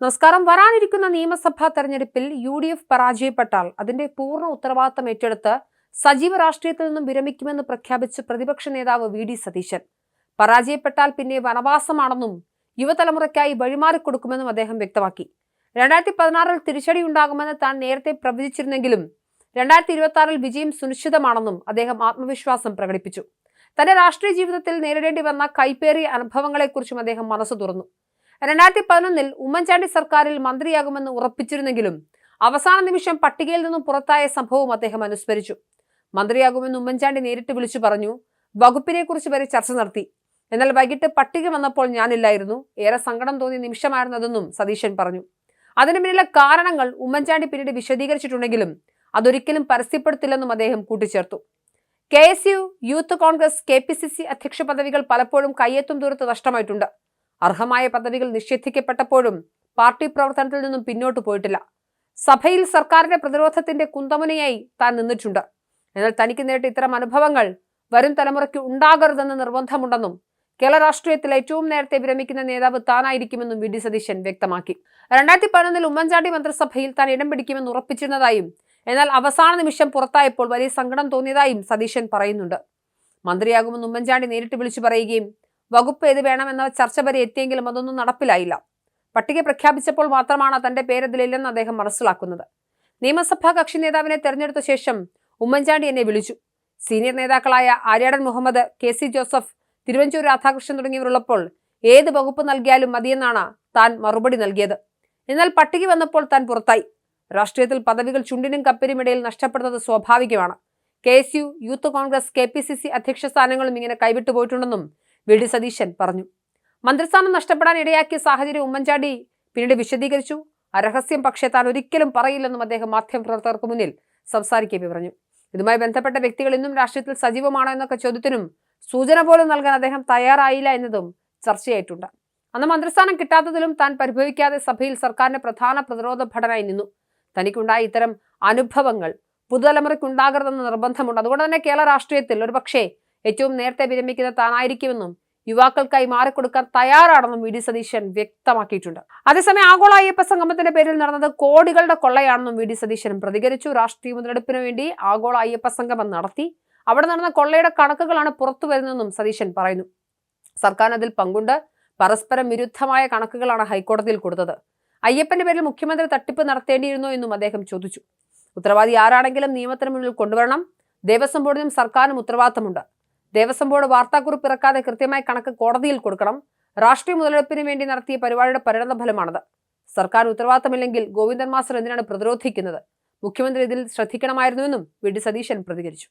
നമസ്കാരം. വരാനിരിക്കുന്ന നിയമസഭാ തെരഞ്ഞെടുപ്പിൽ യു ഡി എഫ് പരാജയപ്പെട്ടാൽ അതിന്റെ പൂർണ ഉത്തരവാദിത്തം ഏറ്റെടുത്ത് സജീവ രാഷ്ട്രീയത്തിൽ നിന്നും വിരമിക്കുമെന്ന് പ്രഖ്യാപിച്ച് പ്രതിപക്ഷ നേതാവ് വി ഡി സതീശൻ. പരാജയപ്പെട്ടാൽ പിന്നെ വനവാസമാണെന്നും യുവതലമുറയ്ക്കായി വഴിമാറിക്കൊടുക്കുമെന്നും അദ്ദേഹം വ്യക്തമാക്കി. രണ്ടായിരത്തി പതിനാറിൽ തിരിച്ചടി ഉണ്ടാകുമെന്ന് താൻ നേരത്തെ പ്രവചിച്ചിരുന്നെങ്കിലും രണ്ടായിരത്തി ഇരുപത്തി വിജയം സുനിശ്ചിതമാണെന്നും അദ്ദേഹം ആത്മവിശ്വാസം പ്രകടിപ്പിച്ചു. തന്റെ രാഷ്ട്രീയ ജീവിതത്തിൽ നേരിടേണ്ടി വന്ന കൈപ്പേറിയ അനുഭവങ്ങളെക്കുറിച്ചും അദ്ദേഹം മനസ്സ് തുറന്നു. രണ്ടായിരത്തി പതിനൊന്നിൽ ഉമ്മൻചാണ്ടി സർക്കാരിൽ മന്ത്രിയാകുമെന്ന് ഉറപ്പിച്ചിരുന്നെങ്കിലും അവസാന നിമിഷം പട്ടികയിൽ നിന്നും പുറത്തായ സംഭവം അദ്ദേഹം അനുസ്മരിച്ചു. മന്ത്രിയാകുമെന്ന് ഉമ്മൻചാണ്ടി നേരിട്ട് വിളിച്ചു പറഞ്ഞു വകുപ്പിനെ കുറിച്ച് വരെ ചർച്ച നടത്തി. എന്നാൽ വൈകിട്ട് പട്ടിക വന്നപ്പോൾ ഞാനില്ലായിരുന്നു. ഏറെ സങ്കടം തോന്നിയ നിമിഷമായിരുന്നതെന്നും സതീശൻ പറഞ്ഞു. അതിനു പിന്നിലെ കാരണങ്ങൾ ഉമ്മൻചാണ്ടി പിന്നീട് വിശദീകരിച്ചിട്ടുണ്ടെങ്കിലും അതൊരിക്കലും പരസ്യപ്പെടുത്തില്ലെന്നും അദ്ദേഹം കൂട്ടിച്ചേർത്തു. K S U youth Congress K P C C അധ്യക്ഷ പദവികൾ പലപ്പോഴും കയ്യെത്തും ദൂരത്ത് നഷ്ടമായിട്ടുണ്ട്. അർഹമായ പദവികൾ നിഷേധിക്കപ്പെട്ടപ്പോഴും പാർട്ടി പ്രവർത്തനത്തിൽ നിന്നും പിന്നോട്ടു പോയിട്ടില്ല. സഭയിൽ സർക്കാരിന്റെ പ്രതിരോധത്തിന്റെ കുന്തമുനയായി താൻ നിന്നിട്ടുണ്ട്. എന്നാൽ തനിക്ക് നേരിട്ട് ഇത്തരം അനുഭവങ്ങൾ വരും തലമുറയ്ക്ക് ഉണ്ടാകരുതെന്ന് നിർബന്ധമുണ്ടെന്നും കേരള രാഷ്ട്രീയത്തിൽ ഏറ്റവും നേരത്തെ വിരമിക്കുന്ന നേതാവ് താനായിരിക്കുമെന്നും വി. ഡി. സതീശൻ വ്യക്തമാക്കി. രണ്ടായിരത്തി പതിനൊന്നിൽ ഉമ്മൻചാണ്ടി മന്ത്രിസഭയിൽ താൻ ഇടം പിടിക്കുമെന്ന് ഉറപ്പിച്ചിരുന്നതായും എന്നാൽ അവസാന നിമിഷം പുറത്തായപ്പോൾ വലിയ സങ്കടം തോന്നിയതായും സതീശൻ പറയുന്നുണ്ട്. മന്ത്രിയാകുമെന്ന് ഉമ്മൻചാണ്ടി നേരിട്ട് വിളിച്ചു പറയുകയും വകുപ്പ് ഏത് വേണമെന്ന ചർച്ച വരെ എത്തിയെങ്കിലും അതൊന്നും നടപ്പിലായില്ല. പട്ടിക പ്രഖ്യാപിച്ചപ്പോൾ മാത്രമാണ് തന്റെ പേരതിലില്ലെന്ന് അദ്ദേഹം മനസ്സിലാക്കുന്നത്. നിയമസഭാ കക്ഷി നേതാവിനെ തെരഞ്ഞെടുത്ത ശേഷം ഉമ്മൻചാണ്ടി എന്നെ വിളിച്ചു. സീനിയർ നേതാക്കളായ ആര്യാടൻ മുഹമ്മദ് കെ സി ജോസഫ് തിരുവഞ്ചൂർ രാധാകൃഷ്ണൻ തുടങ്ങിയവരുള്ളപ്പോൾ ഏത് വകുപ്പ് നൽകിയാലും മതിയെന്നാണ് താൻ മറുപടി നൽകിയത്. എന്നാൽ പട്ടിക വന്നപ്പോൾ താൻ പുറത്തായി. രാഷ്ട്രീയത്തിൽ പദവികൾ ചുണ്ടിനും കപ്പിനും ഇടയിൽ നഷ്ടപ്പെടുന്നത് സ്വാഭാവികമാണ്. K U youth Congress K P C C അധ്യക്ഷ സ്ഥാനങ്ങളും ഇങ്ങനെ കൈവിട്ടു പോയിട്ടുണ്ടെന്നും വി ഡി സതീശൻ പറഞ്ഞു. മന്ത്രിസ്ഥാനം നഷ്ടപ്പെടാൻ ഇടയാക്കിയ സാഹചര്യം ഉമ്മൻചാണ്ടി പിന്നീട് വിശദീകരിച്ചു. അരഹസ്യം പക്ഷേ താൻ ഒരിക്കലും പറയില്ലെന്നും അദ്ദേഹം മാധ്യമപ്രവർത്തകർക്ക് മുന്നിൽ സംസാരിക്കവേ പറഞ്ഞു. ഇതുമായി ബന്ധപ്പെട്ട വ്യക്തികൾ ഇന്നും രാഷ്ട്രീയത്തിൽ സജീവമാണോ എന്നൊക്കെ ചോദ്യത്തിനും സൂചന പോലും നൽകാൻ അദ്ദേഹം തയ്യാറായില്ല എന്നതും ചർച്ചയായിട്ടുണ്ട്. അന്ന് മന്ത്രിസ്ഥാനം കിട്ടാത്തതിലും താൻ പരിഭവിക്കാതെ സഭയിൽ സർക്കാരിന്റെ പ്രധാന പ്രതിരോധ ഭടനായി നിന്നു. തനിക്കുണ്ടായ ഇത്തരം അനുഭവങ്ങൾ പുതുതലമുറയ്ക്ക് ഉണ്ടാകരുതെന്ന് നിർബന്ധമുണ്ട്. അതുകൊണ്ട് തന്നെ കേരള രാഷ്ട്രീയത്തിൽ ഒരുപക്ഷേ ഏറ്റവും നേരത്തെ വിരമിക്കുന്ന താനായിരിക്കുമെന്നും യുവാക്കൾക്കായി മാറിക്കൊടുക്കാൻ തയ്യാറാണെന്നും വി ഡി സതീശൻ വ്യക്തമാക്കിയിട്ടുണ്ട്. അതേസമയം ആഗോള അയ്യപ്പ സംഗമത്തിന്റെ പേരിൽ നടന്നത് കോടികളുടെ കൊള്ളയാണെന്നും വി ഡി സതീശൻ പ്രതികരിച്ചു. രാഷ്ട്രീയ മുതലെടുപ്പിന് വേണ്ടി ആഗോള അയ്യപ്പ സംഗമം നടത്തി. അവിടെ നടന്ന കൊള്ളയുടെ കണക്കുകളാണ് പുറത്തു വരുന്നതെന്നും സതീശൻ പറയുന്നു. സർക്കാർ അതിൽ പങ്കുണ്ട്. പരസ്പരം വിരുദ്ധമായ കണക്കുകളാണ് ഹൈക്കോടതിയിൽ കൊടുത്തത്. അയ്യപ്പന്റെ പേരിൽ മുഖ്യമന്ത്രി തട്ടിപ്പ് നടത്തേണ്ടിയിരുന്നോ എന്നും അദ്ദേഹം ചോദിച്ചു. ഉത്തരവാദി ആരാണെങ്കിലും നിയമത്തിന് മുന്നിൽ കൊണ്ടുവരണം. ദേവസ്വം ബോർഡിനും സർക്കാരിനും ഉത്തരവാദിത്തമുണ്ട്. ദേവസ്വം ബോർഡ് വാർത്താക്കുറിപ്പ് ഇറക്കാതെ കൃത്യമായ കണക്ക് കോടതിയിൽ കൊടുക്കണം. രാഷ്ട്രീയ മുതലെടുപ്പിന് വേണ്ടി നടത്തിയ പരിപാടിയുടെ പരിണത ഫലമാണത് സർക്കാർ ഉത്തരവാദിത്തമില്ലെങ്കിൽ ഗോവിന്ദൻ മാസ്റ്റർ എന്തിനാണ് പ്രതിരോധിക്കുന്നത്? മുഖ്യമന്ത്രി ഇതിൽ ശ്രദ്ധിക്കണമായിരുന്നുവെന്നും വി ഡി സതീശൻ പ്രതികരിച്ചു.